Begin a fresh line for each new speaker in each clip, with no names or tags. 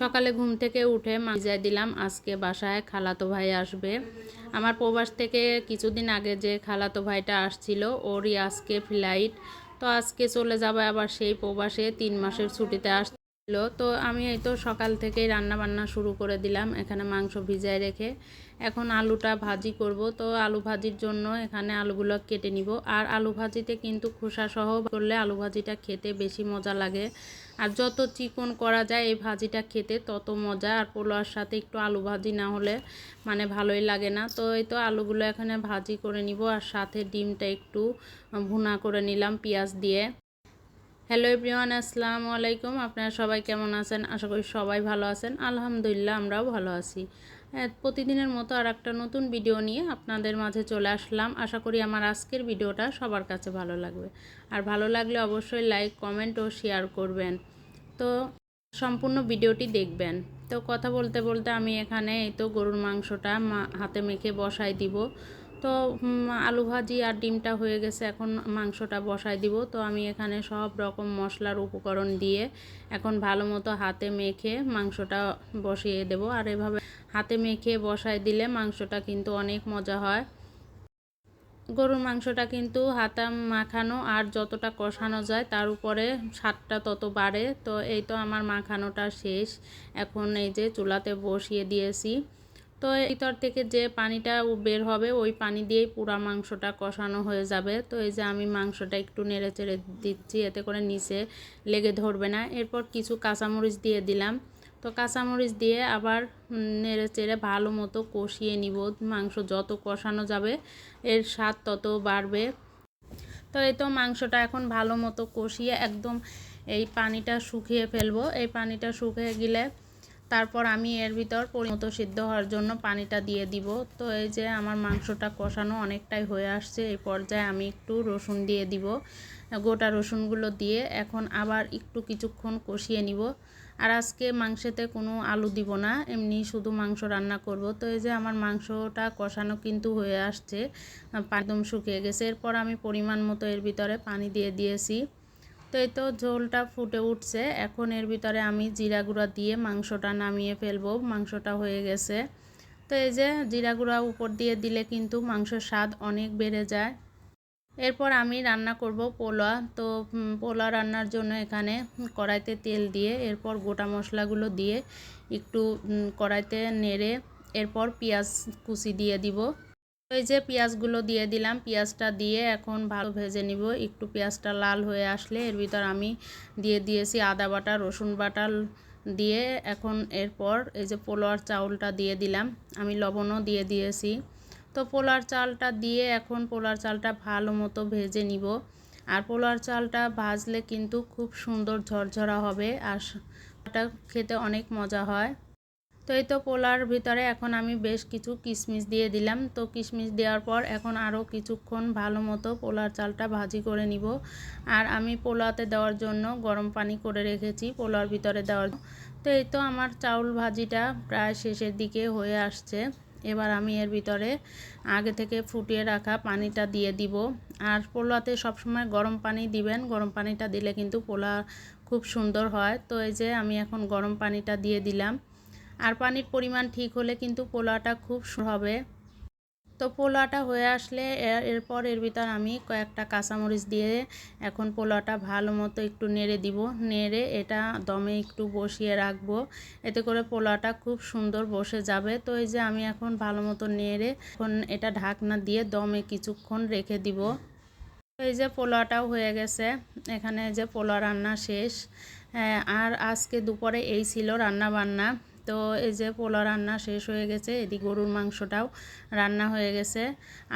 সকালে ঘুম থেকে উঠে মাজায় দিলাম, আজকে বাসায় খালাতো ভাই আসবে। আমার প্রবাস থেকে কিছুদিন আগে যে খালাতো ভাইটা আসছিল, ওরই আজকে ফ্লাইট তো আজকে চলে যাবে আবার সেই প্রবাসে, তিন মাসের ছুটিতে আসছিল তো আমি এই তো সকাল থেকেই রান্না বান্না শুরু করে দিলাম, এখানে মাংস ভিজায় রেখে। এখন আলুটা ভাজি করব। তো আলু ভাজির জন্য এখানে আলুগুলো কেটে নিব। আর আলু ভাজিতে কিন্তু খোসা সহ করলে আলু ভাজিটা খেতে বেশি মজা লাগে। আর যত চিকন করা যায় এই ভাজিটা খেতে তত মজা। আর পোলোয়ার সাথে একটু আলু ভাজি না হলে মানে ভালোই লাগে না। তো এই তো আলুগুলো এখানে ভাজি করে নিব। আর সাথে ডিমটা একটু ভুনা করে নিলাম পেঁয়াজ দিয়ে। হ্যালো এভরিওয়ান আসসালামু আলাইকুম আপনারা সবাই কেমন আছেন? আশা করি সবাই ভালো আছেন। আলহামদুলিল্লাহ, আমরাও ভালো আছি। প্রতিদিনের মতো আর একটা নতুন ভিডিও নিয়ে আপনাদের মাঝে চলে আসলাম। আশা করি আমার আজকের ভিডিওটা সবার কাছে ভালো লাগবে। আর ভালো লাগলে অবশ্যই লাইক কমেন্ট ও শেয়ার করবেন। তো, সম্পূর্ণ ভিডিওটি দেখবেন। তো, কথা বলতে বলতে আমি এখানে এই তো গরুর মাংসটা হাতে মেখে বসাই দিব। তো আলু ভাজি আর ডিমটা হয়ে গেছে। এখন মাংসটা বসাই দিব। তো আমি এখানে সব রকম মশলার উপকরণ দিয়ে এখন ভালো মতো হাতে মেখে মাংসটা বসিয়ে দেব। আর এভাবে হাতে মেখে বসাই দিলে মাংসটা কিন্তু অনেক মজা হয়। গরুর মাংসটা কিন্তু হাতা মাখানো আর যতটা কষানো যায় তার উপরে স্বাদটা তত বাড়ে। তো এই তো আমার মাখানোটা শেষ। এখন এই যে চুলাতে বসিয়ে দিয়েছি। তো ভিতর থেকে যে পানিটা বের হবে, ওই পানি দিয়েই পুরা মাংসটা কষানো হয়ে যাবে। তো এই যে আমি মাংসটা একটু নেড়ে চেড়ে দিচ্ছি, এতে করে নিচে লেগে ধরবে না। এরপর কিছু কাঁচামরিচ দিয়ে দিলাম। তো কাঁচামরিচ দিয়ে আবার নেড়ে চেড়ে ভালো মতো কষিয়ে নিব। মাংস যত কষানো যাবে, এর স্বাদ তত বাড়বে। তো এই তো মাংসটা এখন ভালো মতো কষিয়ে একদম এই পানিটা শুকিয়ে ফেলব। এই পানিটা শুকিয়ে গেলে তারপর আমি এর ভিতর পরিমতো সিদ্ধ হওয়ার জন্য পানিটা দিয়ে দিব। তো এই যে আমার মাংসটা কষানো অনেকটাই হয়ে আসছে, এই পর্যায়ে আমি একটু রসুন দিয়ে দিব। গোটা রসুনগুলো দিয়ে এখন আবার একটু কিছুক্ষণ কষিয়ে নিব। আর আজকে মাংসেতে কোনো আলু দিব না, এমনি শুধু মাংস রান্না করব। তো এই যে আমার মাংসটা কষানো কিন্তু হয়ে আসছে একদম শুকিয়ে গেছে। এরপর আমি পরিমাণ মতো এর ভিতরে পানি দিয়ে দিয়েছি। তো এই তো ঝোলটা ফুটে উঠছে। এখন এর ভিতরে আমি জিরা গুঁড়া দিয়ে মাংসটা নামিয়ে ফেলব। মাংসটা হয়ে গেছে। তো এই যে জিরা গুঁড়া উপর দিয়ে দিলে কিন্তু মাংসের স্বাদ অনেক বেড়ে যায়। এরপর আমি রান্না করব পোলা। তো পোলা রান্নার জন্য এখানে কড়াইতে তেল দিয়ে, এরপর গোটা মশলাগুলো দিয়ে একটু কড়াইতে নেড়ে, এরপর পেঁয়াজ কুচি দিয়ে দিব। এই যে পেঁয়াজগুলো দিয়ে দিলাম, পেঁয়াজটা দিয়ে এখন ভালো ভেজে নিব। একটু পেঁয়াজটা লাল হয়ে আসলে এর ভিতর আমি দিয়ে দিয়েছি আদা বাটা, রসুন বাটা দিয়ে। এখন এরপর এই যে পোলোয়ার চাউলটা দিয়ে দিলাম, আমি লবণও দিয়ে দিয়েছি। তো পোলার চালটা দিয়ে এখন পোলার চালটা ভালো মতো ভেজে নিব। আর পোলার চালটা ভাজলে কিন্তু খুব সুন্দর ঝরঝরা হবে, আর খেতে অনেক মজা হয়। তো এই তো পোলার ভিতরে এখন আমি বেশ কিছু কিশমিশ দিয়ে দিলাম। তো কিশমিশ দেওয়ার পর এখন আরও কিছুক্ষণ ভালো মতো পোলার চালটা ভাজি করে নিব। আর আমি পোলাতে দেওয়ার জন্য গরম পানি করে রেখেছি পোলার ভিতরে দেওয়ার তো এই তো আমার চাউল ভাজিটা প্রায় শেষের দিকে হয়ে আসছে। এবার আমি এর ভিতরে আগে থেকে ফুটিয়ে রাখা পানিটা দিয়ে দিব। আর পোলাতে সবসময় গরম পানি দিবেন। গরম পানিটা দিলে কিন্তু পোলা খুব সুন্দর হয়। তো এই যে আমি এখন গরম পানিটা দিয়ে দিলাম। আর পানির পরিমাণ ঠিক হলে কিন্তু পোলাটা খুব হবে। তো পোলাটা হয়ে আসলে এরপর এর ভিতর আমি কয়েকটা কাঁচামরিচ দিয়ে এখন পোলাটা ভালো মতো একটু নেড়ে দিব। নেড়ে এটা দমে একটু বসিয়ে রাখব। এতে করে পোলাটা খুব সুন্দর বসে যাবে। তো এই যে আমি এখন ভালো মতো নেড়ে এখন এটা ঢাকনা দিয়ে দমে কিছুক্ষণ রেখে দিব। এই যে পোলাটাও হয়ে গেছে। এখানে যে পোলা রান্না শেষ। হ্যাঁ, আর আজকে দুপুরে এই ছিল রান্না বান্না তো এই যে পোলা রান্না শেষ হয়ে গেছে এদি গরুর মাংসটাও রান্না হয়ে গেছে।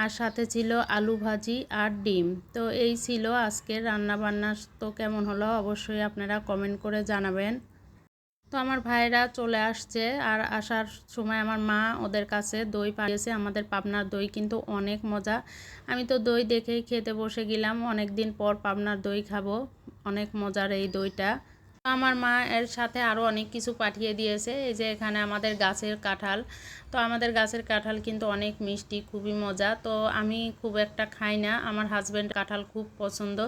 আর সাথে ছিল আলু ভাজি আর ডিম। তো এই ছিল আজকের রান্না বান্না তো কেমন হলো অবশ্যই আপনারা কমেন্ট করে জানাবেন। তো আমার ভাইরা চলে আসছে আর আসার সময় আমার মা ওদের কাছে দই পাঠিয়েছে, আমাদের পাবনার দই কিন্তু অনেক মজা। আমি তো দই দেখেই খেতে বসে গেলাম অনেক দিন পর পাবনার দই খাব, অনেক মজার এই দইটা। আমার মা এর সাথে আরও অনেক কিছু পাঠিয়ে দিয়েছে। এই যে এখানে আমাদের গাছের কাঁঠাল। তো আমাদের গাছের কাঁঠাল কিন্তু অনেক মিষ্টি, খুবই মজা। তো আমি খুব একটা খাই না। আমার হাজব্যান্ড কাঁঠাল খুব পছন্দ।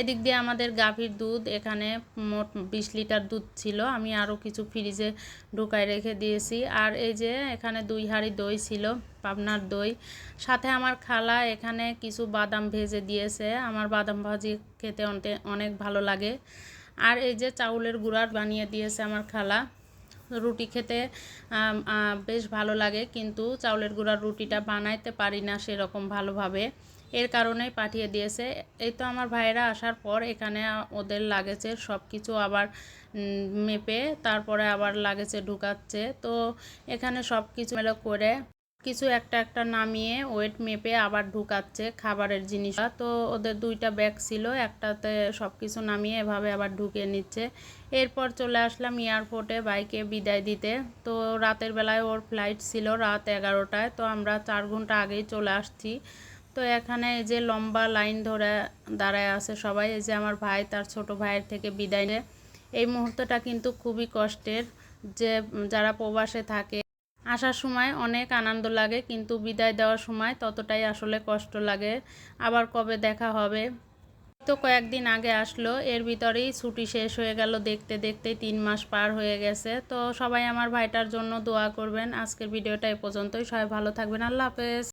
এদিক দিয়ে আমাদের গাভীর দুধ এখানে মোট বিশ লিটার দুধ ছিল। আমি আরও কিছু ফ্রিজে ঢুকায় রেখে দিয়েছি। আর এই যে এখানে দুই হাঁড়ি দই ছিল, পাবনার দই। সাথে আমার খালা এখানে কিছু বাদাম ভেজে দিয়েছে। আমার বাদাম ভাজি খেতে অনেক অনেক ভালো লাগে। আর এই যে চাউলের গুঁড়ার বানিয়ে দিয়েছে আমার খালা। রুটি খেতে বেশ ভালো লাগে, কিন্তু চাউলের গুঁড়ার রুটিটা বানাইতে পারি না সেরকম ভালোভাবে। এর কারণেই পাঠিয়ে দিয়েছে। এই তো আমার ভাইয়েরা আসার পর এখানে ওদের লাগেছে সব কিছু আবার মেপে, তারপরে আবার লাগেজে ঢুকাচ্ছে। তো এখানে সব কিছু মেলো করে কিছু একটা একটা নামিয়ে ওয়েট মেপে আবার ঢুকাচ্ছে খাবারের জিনিস। তো ওদের দুইটা ব্যাগ ছিল, একটাতে সব কিছু নামিয়ে এভাবে আবার ঢুকিয়ে নিচ্ছে। এরপর চলে আসলাম এয়ারপোর্টে বাইকে বিদায় দিতে। তো রাতের বেলায় ওর ফ্লাইট ছিল রাত এগারোটায়, তো আমরা চার ঘণ্টা আগেই চলে আসছি। তো এখানে এই যে লম্বা লাইন ধরে দাঁড়ায় আছে সবাই, এই যে আমার ভাই তার ছোট ভাইয়ের থেকে বিদায় নেয়। এই মুহূর্তটা কিন্তু খুবই কষ্টের যে যারা প্রবাসে থাকে আসার সময় অনেক আনন্দ লাগে, কিন্তু বিদায় দেওয়ার সময় ততটাই আসলে কষ্ট লাগে। আবার কবে দেখা হবে? তো কয়েকদিন আগে আসলো, এর ভিতরেই ছুটি শেষ হয়ে গেল দেখতে দেখতে তিন মাস পার হয়ে গেছে। তো সবাই আমার ভাইটার জন্য দোয়া করবেন। আজকের ভিডিওটা এ পর্যন্তই। সবাই ভালো থাকবেন। আল্লাহ হাফেজ।